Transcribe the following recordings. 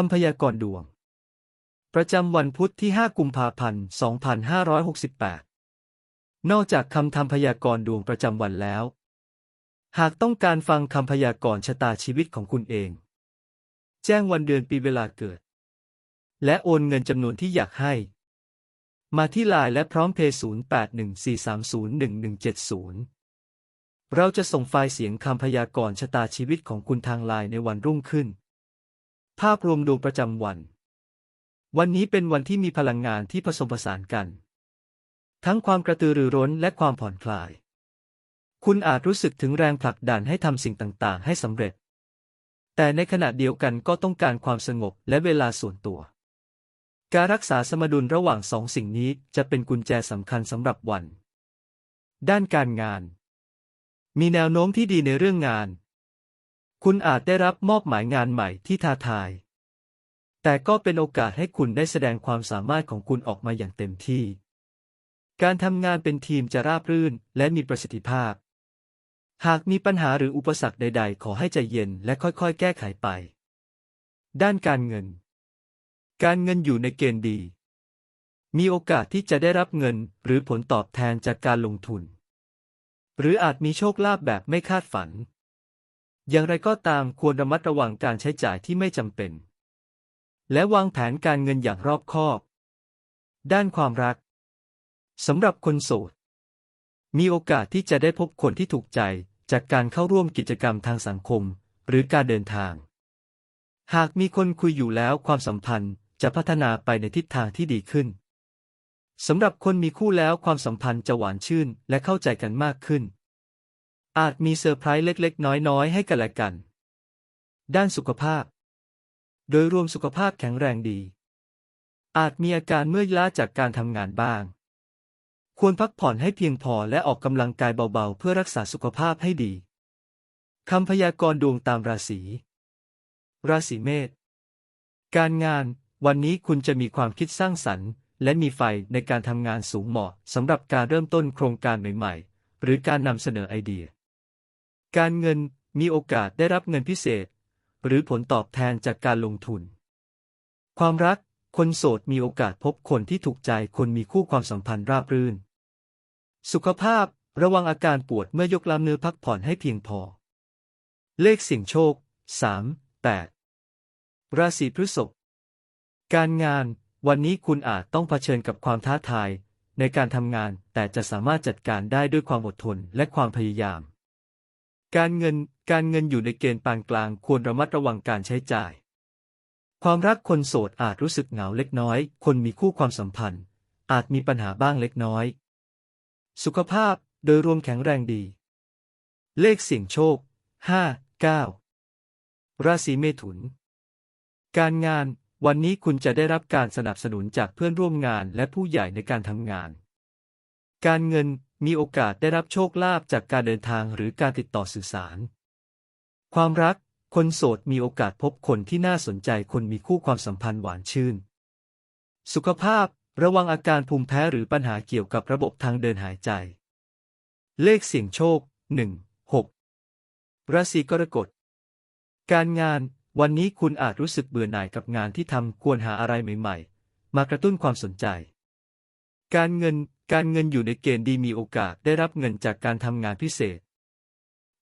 คำพยากรณ์ดวง ประจำวันพุธที่ 5 กุมภาพันธ์ 2568 นอกจากคำทำพยากรณ์ดวงประจำวันแล้ว หากต้องการฟังคำพยากรณ์ชะตาชีวิตของคุณเอง แจ้งวันเดือนปีเวลาเกิด และโอนเงินจำนวนที่อยากให้ มาที่ไลน์และพร้อมเพย์0814301170 เราจะส่งไฟล์เสียงคำพยากรณ์ชะตาชีวิตของคุณทางไลน์ในวันรุ่งขึ้น ภาพรวมดวงประจำวัน วันนี้เป็นวันที่มีพลังงานที่ผสมผสานกัน ทั้งความกระตือรือร้นและความผ่อนคลาย คุณอาจรู้สึกถึงแรงผลักดันให้ทำสิ่งต่างๆ ให้สำเร็จ แต่ในขณะเดียวกันก็ต้องการความสงบและเวลาส่วนตัว การรักษาสมดุลระหว่างสองสิ่งนี้จะเป็นกุญแจสำคัญสำหรับวัน ด้านการงาน มีแนวโน้มที่ดีในเรื่องงาน คุณอาจได้รับมอบหมายงานใหม่ที่ท้าทาย แต่ก็เป็นโอกาสให้คุณได้แสดงความสามารถของคุณออกมาอย่างเต็มที่ การทำงานเป็นทีมจะราบรื่นและมีประสิทธิภาพ หากมีปัญหาหรืออุปสรรคใด ๆ ขอให้ใจเย็นและค่อยๆ แก้ไขไป ด้านการเงิน การเงินอยู่ในเกณฑ์ดี มีโอกาสที่จะได้รับเงินหรือผลตอบแทนจากการลงทุน หรืออาจมีโชคลาภแบบไม่คาดฝัน อย่างไรก็ตามควรระมัดระวังการใช้จ่ายที่ไม่จำเป็น และวางแผนการเงินอย่างรอบคอบ ด้านความรักสำหรับคนโสด มีโอกาสที่จะได้พบคนที่ถูกใจจากการเข้าร่วมกิจกรรมทางสังคม หรือการเดินทาง หากมีคนคุยอยู่แล้วความสัมพันธ์จะพัฒนาไปในทิศทางที่ดีขึ้นสำหรับคนมีคู่แล้วความสัมพันธ์จะหวานชื่นและเข้าใจกันมากขึ้น อาจมีเซอร์ไพรส์เล็กๆ น้อยๆ ให้กันและกัน ด้านสุขภาพ โดยรวมสุขภาพแข็งแรงดี อาจมีอาการเมื่อยล้าจากการทำงานบ้าง ควรพักผ่อนให้เพียงพอและออกกำลังกายเบาๆ เพื่อรักษาสุขภาพให้ดีคำพยากรณ์ดวงตามราศี ราศีเมษ การงาน วันนี้คุณจะมีความคิดสร้างสรรค์ และมีไฟในการทำงานสูงเหมาะสำหรับการเริ่มต้นโครงการใหม่ๆ หรือการนำเสนอไอเดีย การเงินมีโอกาสได้รับเงินพิเศษ หรือผลตอบแทนจากการลงทุน ความรัก คนโสดมีโอกาสพบคนที่ถูกใจคนมีคู่ความสัมพันธ์ราบรื่น สุขภาพระวังอาการปวดเมื่อยกลำเนื้อพักผ่อนให้เพียงพอ เลขเสี่ยงโชค 3 8 ราศีพฤษภการงาน วันนี้คุณอาจต้องเผชิญกับความท้าทาย ในการทำงานแต่จะสามารถจัดการได้ด้วยความอดทนและความพยายาม การเงิน การเงินอยู่ในเกณฑ์ปานกลางควรระมัดระวังการใช้จ่าย ความรักคนโสดอาจรู้สึกเหงาเล็กน้อย คนมีคู่ความสัมพันธ์ อาจมีปัญหาบ้างเล็กน้อย สุขภาพโดยรวมแข็งแรงดี เลขเสี่ยงโชค 5 9 ราศีเมถุน การงาน วันนี้คุณจะได้รับการสนับสนุนจากเพื่อนร่วมงานและผู้ใหญ่ในการทำงาน การเงิน มีโอกาสได้รับโชคลาภจากการเดินทางหรือการติดต่อสื่อสาร ความรัก คนโสดมีโอกาสพบคนที่น่าสนใจคนมีคู่ความสัมพันธ์หวานชื่น สุขภาพ ระวังอาการภูมิแพ้หรือปัญหาเกี่ยวกับระบบทางเดินหายใจ เลขเสี่ยงโชค 1 6 ราศีกรกฎ การงาน วันนี้คุณอาจรู้สึกเบื่อหน่ายกับงานที่ทำควรหาอะไรใหม่ ๆ มากระตุ้นความสนใจ การเงิน การเงินอยู่ในเกณฑ์ดีมีโอกาสได้รับเงินจากการทำงานพิเศษ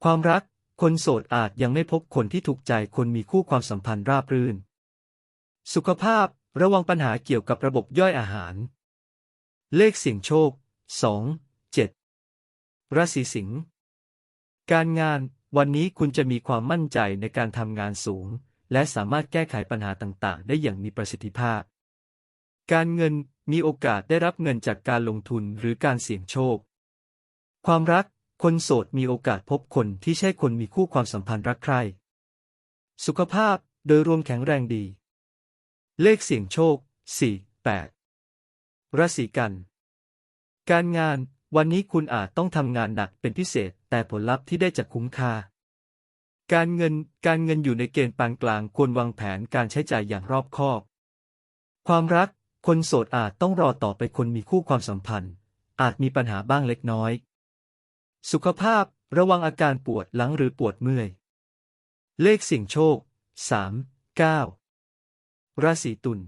ความรัก คนโสดอาจยังไม่พบคนที่ถูกใจคนมีคู่ความสัมพันธ์ราบรื่น สุขภาพ ระวังปัญหาเกี่ยวกับระบบย่อยอาหาร เลขเสี่ยงโชค 2 7 ราศีสิงห์ การงาน วันนี้คุณจะมีความมั่นใจในการทำงานสูง และสามารถแก้ไขปัญหาต่างๆ ได้อย่างมีประสิทธิภาพ การเงินมีโอกาสได้รับเงินจากการลงทุนหรือการเสี่ยงโชค ความรัก คนโสดมีโอกาสพบคนที่ใช่คนมีคู่ความสัมพันธ์รักใคร่ สุขภาพโดยรวมแข็งแรงดี เลขเสี่ยงโชค 4 8 ราศีกัน การงานวันนี้คุณอาจต้องทำงานหนักเป็นพิเศษ แต่ผลลัพธ์ที่ได้จะคุ้มค่า การเงินการเงินอยู่ในเกณฑ์ปานกลางควรวางแผนการใช้จ่ายอย่างรอบคอบ ความรัก คนโสดอาจต้องรอต่อไปคนมีคู่ความสัมพันธ์ อาจมีปัญหาบ้างเล็กน้อย สุขภาพระวังอาการปวดหลังหรือปวดเมื่อย เลขเสี่ยงโชค 3 9 ราศีตุล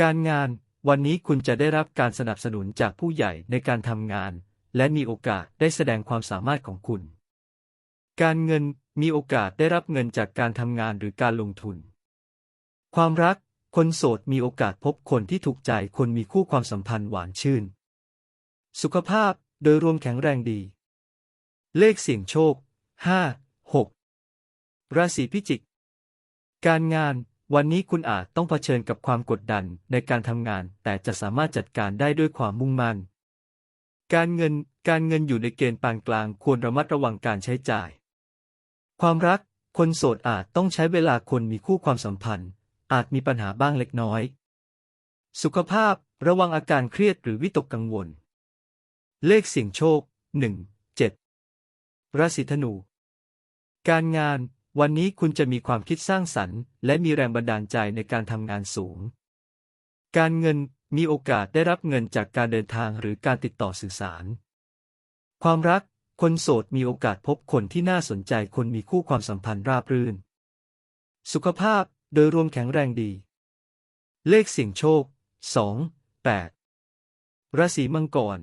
การงานวันนี้คุณจะได้รับการสนับสนุนจากผู้ใหญ่ในการทำงาน และมีโอกาสได้แสดงความสามารถของคุณ การเงินมีโอกาสได้รับเงินจากการทำงานหรือการลงทุน ความรัก คนโสดมีโอกาสพบคนที่ถูกใจคนมีคู่ความสัมพันธ์หวานชื่น สุขภาพโดยรวมแข็งแรงดี เลขเสี่ยงโชค 5 6 ราศีพิจิก การงานวันนี้คุณอาจต้องเผชิญกับความกดดันในการทำงาน แต่จะสามารถจัดการได้ด้วยความมุ่งมั่น การเงินการเงินอยู่ในเกณฑ์ปานกลางควรระมัดระวังการใช้จ่าย ความรักคนโสดอาจต้องใช้เวลาคนมีคู่ความสัมพันธ์ อาจมีปัญหาบ้างเล็กน้อย สุขภาพระวังอาการเครียดหรือวิตกกังวล เลขเสี่ยงโชค 1 7 ราศีธนู การงาน วันนี้คุณจะมีความคิดสร้างสรรค์ และมีแรงบันดาลใจในการทำงานสูง การเงินมีโอกาสได้รับเงินจากการเดินทางหรือการติดต่อสื่อสาร ความรัก คนโสดมีโอกาสพบคนที่น่าสนใจ คนมีคู่ความสัมพันธ์ราบรื่น สุขภาพ โดยรวมแข็งแรงดี เลขเสี่ยงโชค 2 8 ราศีมังกร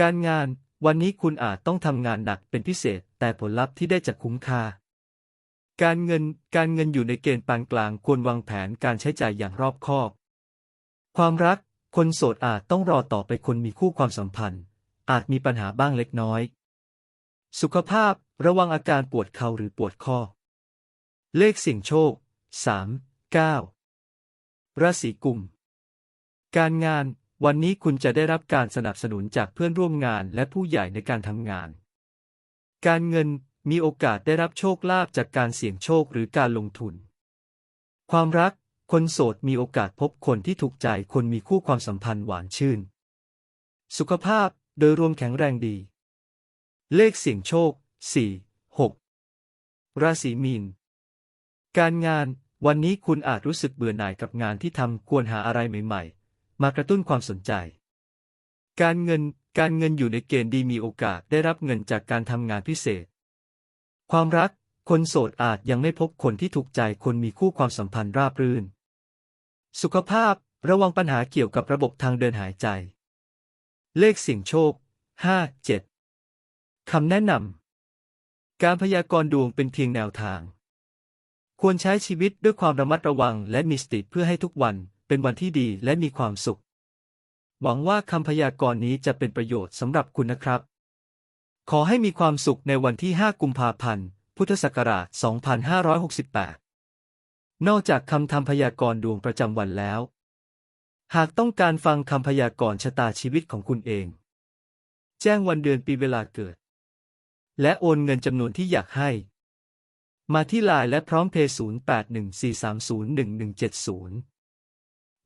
การงานวันนี้คุณอาจต้องทำงานหนักเป็นพิเศษ แต่ผลลัพธ์ที่ได้จะคุ้มค่า การเงินการเงินอยู่ในเกณฑ์ปานกลางควรวางแผนการใช้จ่ายอย่างรอบคอบ ความรัก คนโสดอาจต้องรอต่อไปคนมีคู่ความสัมพันธ์ อาจมีปัญหาบ้างเล็กน้อย สุขภาพระวังอาการปวดเข่าหรือปวดข้อ เลขเสี่ยงโชค 3 9ราศีกุม การงาน วันนี้คุณจะได้รับการสนับสนุนจากเพื่อนร่วมงานและผู้ใหญ่ในการทำงาน การเงิน มีโอกาสได้รับโชคลาภจากการเสี่ยงโชคหรือการลงทุน ความรัก คนโสดมีโอกาสพบคนที่ถูกใจ คนมีคู่ความสัมพันธ์หวานชื่น สุขภาพ โดยรวมแข็งแรงดี เลขเสี่ยงโชค 4 6 ราศีมีน การงาน วันนี้คุณอาจรู้สึกเบื่อหน่ายกับงานที่ทำควรหาอะไรใหม่ ๆ มากระตุ้นความสนใจ การเงินการเงินอยู่ในเกณฑ์ดีมีโอกาสได้รับเงินจากการทำงานพิเศษ ความรัก คนโสดอาจยังไม่พบคนที่ถูกใจคนมีคู่ความสัมพันธ์ราบรื่น สุขภาพระวังปัญหาเกี่ยวกับระบบทางเดินหายใจ เลขเสี่ยงโชค 5 7คำแนะนำการพยากรณ์ดวงเป็นเพียงแนวทาง ควรใช้ชีวิตด้วยความระมัดระวังและมีสติเพื่อให้ทุกวันเป็นวันที่ดีและมีความสุข หวังว่าคำพยากรณ์นี้จะเป็นประโยชน์สำหรับคุณนะครับ ขอให้มีความสุขในวันที่ 5 กุมภาพันธ์ พุทธศักราช 2568 นอกจากคำทำพยากรณ์ดวงประจำวันแล้ว หากต้องการฟังคำพยากรณ์ชะตาชีวิตของคุณเอง แจ้งวันเดือนปีเวลาเกิด และโอนเงินจำนวนที่อยากให้ มาที่ไลน์และพร้อมเพย์0814301170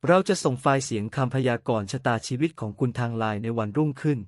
เราจะส่งไฟล์เสียงคำพยากรณ์ชะตาชีวิตของคุณทางไลน์ในวันรุ่งขึ้น